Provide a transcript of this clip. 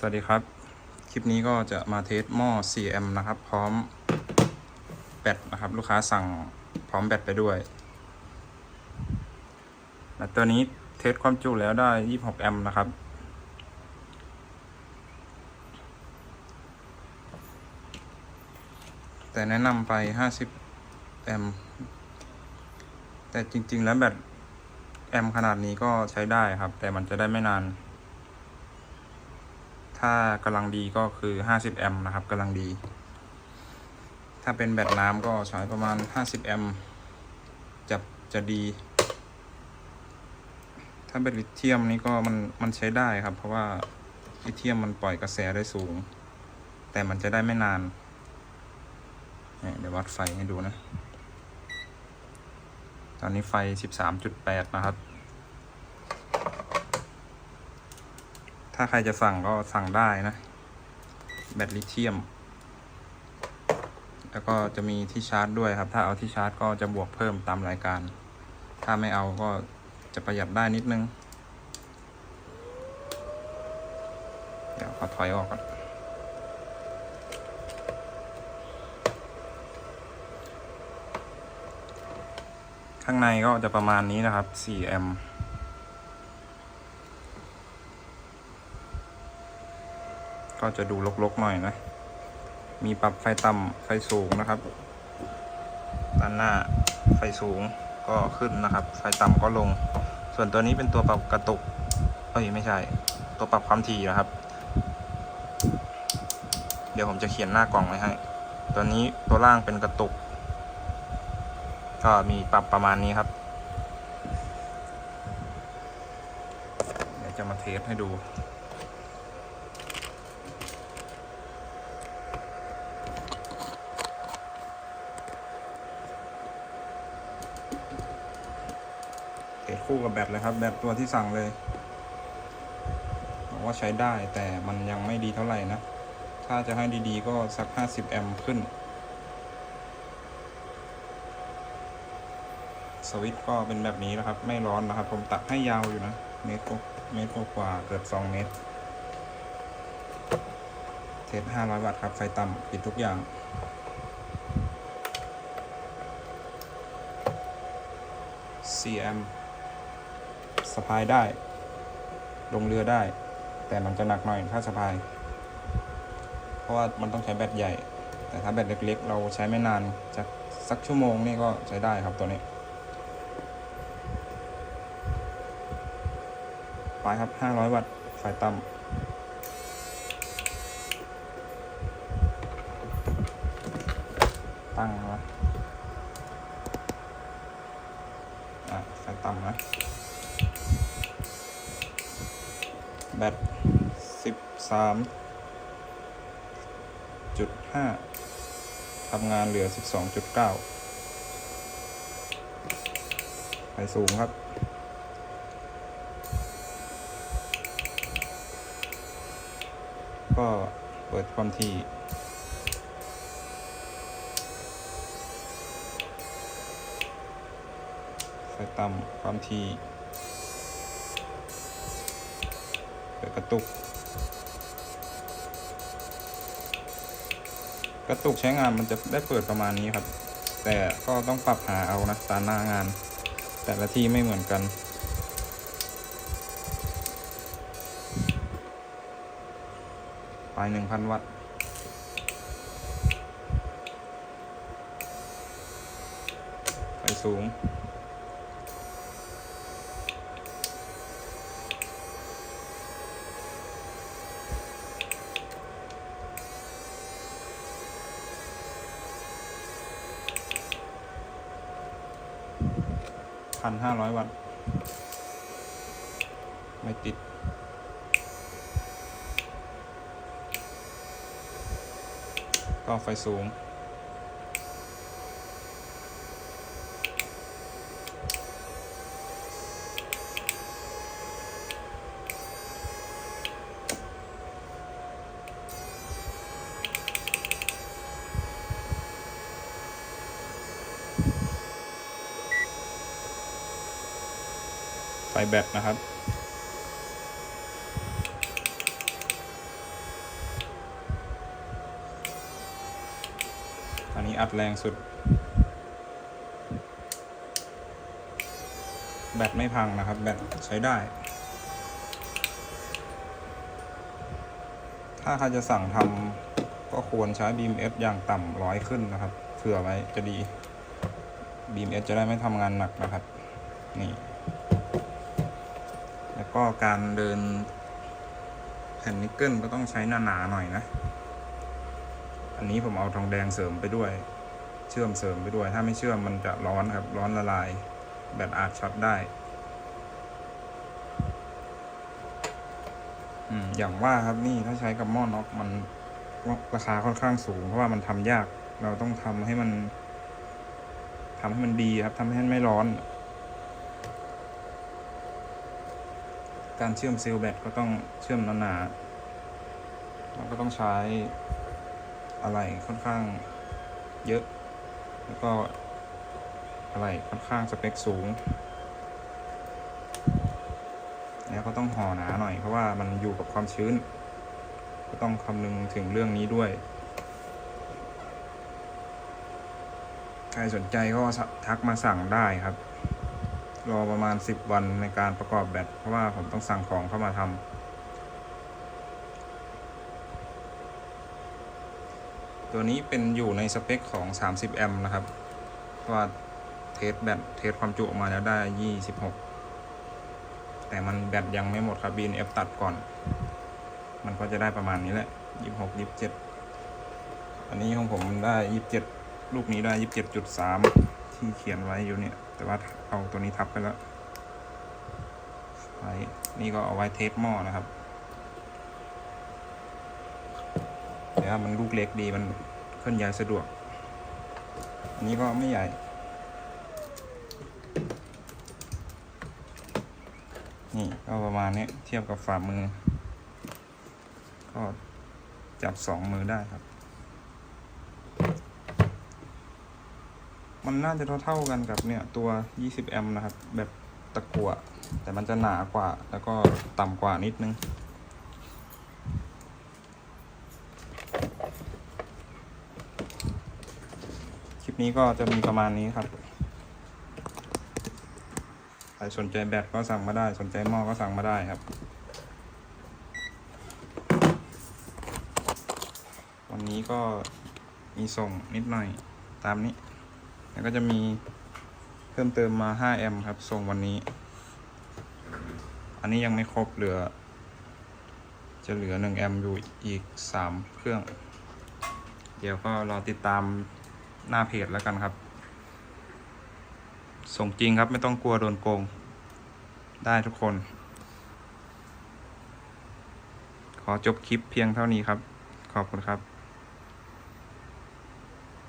สวัสดีครับ คลิปนี้ก็จะมาเทสหม้อ 4M นะครับ พร้อมแบตนะครับ ลูกค้าสั่งพร้อมแบตไปด้วยแบตตัวนี้เทสความจุแล้วได้ 26 แอมป์นะครับ แต่แนะนำไป 50 แอมป์แต่จริง ๆ แล้วแบตแอมป์ขนาดนี้ก็ใช้ได้ครับ แต่มันจะได้ไม่นาน ถ้ากำลังดีก็คือ 50 แอมป์นะครับกำลังดี ถ้าเป็นแบตน้ำก็ใช้ประมาณ 50 แอมป์จะจะดี ถ้าแบตลิเธียมนี่ก็มันมันใช้ได้ครับ เพราะว่าลิเธียมมันปล่อยกระแสได้สูง แต่มันจะได้ไม่นานเนี่ยเดี๋ยววัดไฟให้ดูนะ ตอนนี้ไฟ 13.8 นะครับ ถ้าใครจะสั่งก็สั่งได้นะ แบตลิเธียม แล้วก็จะมีที่ชาร์จด้วยครับ ถ้าเอาที่ชาร์จก็จะบวกเพิ่มตามรายการ ถ้าไม่เอาก็จะประหยัดได้นิดนึง เดี๋ยวขอถอยออกก่อนข้างในก็จะประมาณนี้นะครับ4แอมป์ ก็จะดูลกๆหน่อยนะ มีปรับไฟต่ำไฟสูงนะครับ ด้านหน้าไฟสูงก็ขึ้นนะครับ ไฟต่ำก็ลง ส่วนตัวนี้เป็นตัวปรับกระตุก เอ้ยไม่ใช่ ตัวปรับความถี่นะครับ เดี๋ยวผมจะเขียนหน้ากล่องไว้ให้ ตัวนี้ตัวล่างเป็นกระตุก ก็มีปรับประมาณนี้ครับ เดี๋ยวจะมาเทสให้ดู คู่กับแบตเลยครับ แบตตัวที่สั่งเลยบอกว่าใช้ได้แต่มันยังไม่ดีเท่าไหร่นะ ถ้าจะให้ดีๆ ก็สัก 50 แอมป์ขึ้น สวิตช์ก็เป็นแบบนี้นะครับ ไม่ร้อนนะครับ ผมตัดให้ยาวอยู่นะ เมตรกว่าเมตรกว่าเกือบ 2 เมตร เทส 500 วัตต์ครับ ไฟต่ำปิดทุกอย่าง4 แอมป์ะพายได้ ลงเรือได้ แต่มันจะหนักหน่อยถ้าสะพาย เพราะว่ามันต้องใช้แบตใหญ่ แต่ถ้าแบตเล็ก ๆ เราใช้ไม่นานจะสักชั่วโมงนี่ก็ใช้ได้ครับตัวนี้ไปครับ 500 วัตต์ไฟต่ำตั้งนะอะไฟต่ำนะ แบตสิบสามจุดห้าทำงานเหลือสิบสองจุดเก้าไฟสูงครับก็เปิดความถี่ไฟต่ำความถี่ เปิดกระตุก กระตุกใช้งานมันจะได้เปิดประมาณนี้ครับ แต่ก็ต้องปรับหาเอานะตามหน้างาน แต่ละที่ไม่เหมือนกันปลายหนึ่งพันวัตต์ไฟสูง พันห้าร้อยวัตต์ ไม่ติด ก็ไฟสูง ส่แบตนะครับ อันนี้อัดแรงสุด แบตไม่พังนะครับ แบตใช้ได้ ถ้าใครจะสั่งทำก็ควรใช้ BMF อย่างต่ำร้อยขึ้นนะครับ เผื่อไว้จะดี BMF จะได้ไม่ทำงานหนักนะครับ นี่ ก็การเดินแผ่นนิกเกิลก็ต้องใช้หนาๆหน่อยนะ อันนี้ผมเอาทองแดงเสริมไปด้วย เชื่อมเสริมไปด้วย ถ้าไม่เชื่อมมันจะร้อนครับ ร้อนละลาย แบตอาจช็อตได้อืมอย่างว่าครับนี่ถ้าใช้กับหม้อน็อกมันราคาค่อนข้างสูง เพราะว่ามันทำยาก เราต้องทำให้มันทำให้มันดีครับทำให้มันไม่ร้อน การเชื่อมเซลล์แบตก็ต้องเชื่อมหนาๆเราก็ต้องใช้อะไรค่อนข้างเยอะ แล้วก็อะไรค่อนข้างสเปคสูง แล้วก็ต้องห่อหนาหน่อยเพราะว่ามันอยู่กับความชื้น ก็ต้องคำนึงถึงเรื่องนี้ด้วย ใครสนใจก็ทักมาสั่งได้ครับ รอประมาณ 10 วันในการประกอบแบตเพราะว่าผมต้องสั่งของเข้ามาทำตัวนี้เป็นอยู่ในสเปคของ 30 แอมป์นะครับว่าเทสแบตเทสความจุออกมาแล้วได้ 26 แต่มันแบตยังไม่หมดครับ BNF ตัดก่อน มันก็จะได้ประมาณนี้แหละ 26 27 อันนี้ของผมได้ 27 ลูกนี้ได้ 27.3 ที่เขียนไว้อยู่เนี่ย แต่ว่าเอาตัวนี้ทับไปแล้วไว้นี่ก็เอาไว้เทสหม้อนะครับแต่ว่ามันลูกเล็กดีมันเคลื่อนย้ายสะดวก อันนี้ก็ไม่ใหญ่ นี่ก็ประมาณนี้เทียบกับฝ่ามือ ก็จับสองมือได้ครับ มันน่าจะเท่าๆกันกับเนี่ยตัว 20 แอมป์นะครับ แบบตะกั่วแต่มันจะหนากว่าแล้วก็ต่ำกว่านิดนึง คลิปนี้ก็จะมีประมาณนี้ครับ ใครสนใจแบตก็สั่งมาได้ สนใจหม้อก็สั่งมาได้ครับ วันนี้ก็มีส่งนิดหน่อยตามนี้ แล้วก็จะมีเพิ่มเติมมา 5 แอมป์ครับ ส่งวันนี้ อันนี้ยังไม่ครบเหลือ จะเหลือ 1 แอมป์อยู่อีก 3 เครื่อง เดี๋ยวก็รอติดตามหน้าเพจแล้วกันครับ ส่งจริงครับไม่ต้องกลัวโดนโกง ได้ทุกคน ขอจบคลิปเพียงเท่านี้ครับ ขอบคุณครับ